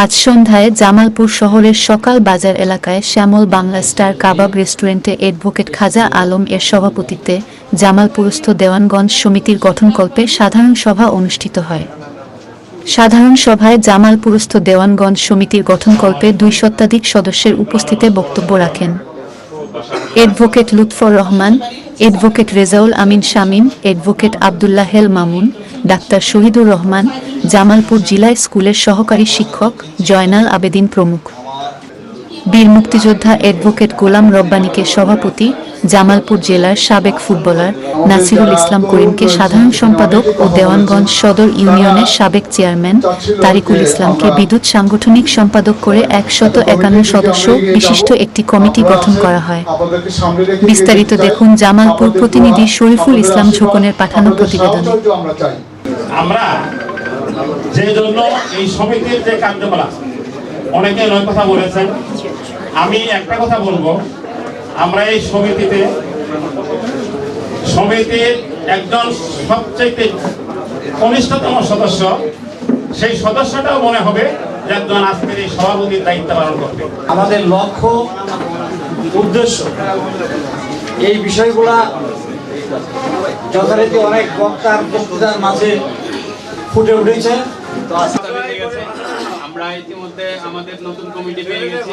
আজ সন্ধ্যায় জামালপুর শহরের সকাল বাজার এলাকায় শ্যামল বাংলা স্টার কাবাব রেস্টুরেন্টে অ্যাডভোকেট খাজা আলম এর সভাপতিত্বে জামালপুরস্থ দেওয়ানগঞ্জ সমিতির গঠনকল্পে সাধারণ সভা অনুষ্ঠিত হয়। সাধারণ সভায় জামালপুরস্থ দেওয়ানগঞ্জ সমিতির গঠনকল্পে দুই শতাধিক সদস্যের উপস্থিতে বক্তব্য রাখেন। Advocate Lutfur Rahman, advocate Rezaul Amin Shamim, advocate Abdullah Hel Mamun, doctor Shahidur Rahman Jamalpur Zilla স্কুলের সহকারী শিক্ষক জয়নাল আবেদিন প্রমুখ। বীর মুক্তিযোদ্ধা অ্যাডভোকেট গোলাম রব্বানীকে সভাপতি, জামালপুর জেলার সাবেক ফুটবলার নাসিরুল ইসলাম করিমকে সাধারণ সম্পাদক ও দেওয়ানগঞ্জ সদর ইউনিয়নের সাবেক চেয়ারম্যান তারিকুল ইসলামকে বিদ্যুৎ সাংগঠনিক সম্পাদক করে একশত একান্ন সদস্য বিশিষ্ট একটি কমিটি গঠন করা হয়। বিস্তারিত দেখুন জামালপুর প্রতিনিধি শরীফুল ইসলাম ঝোকনের পাঠানো প্রতিবেদন। আমরা যে জন্য এই সমিতির যে কার্যকলাপ, অনেকে অনেক কথা বলেছেন। আমি একটা কথা বলব, আমরা এই সমিতিতে, সমিতির একজন সবচেয়ে কনিষ্ঠতম সদস্য, সেই সদস্যটাও মনে হবে একজন আজকের এই সভাপতির দায়িত্ব পালন করবে। আমাদের লক্ষ্য, উদ্দেশ্য, এই বিষয়গুলা যথারীতি অনেক বক্তার বক্তৃতার মাঝে ফুটে উঠেছে। তো আজ গেছে। আমরা ইতিমধ্যে আমাদের নতুন কমিটি পেয়ে গেছি।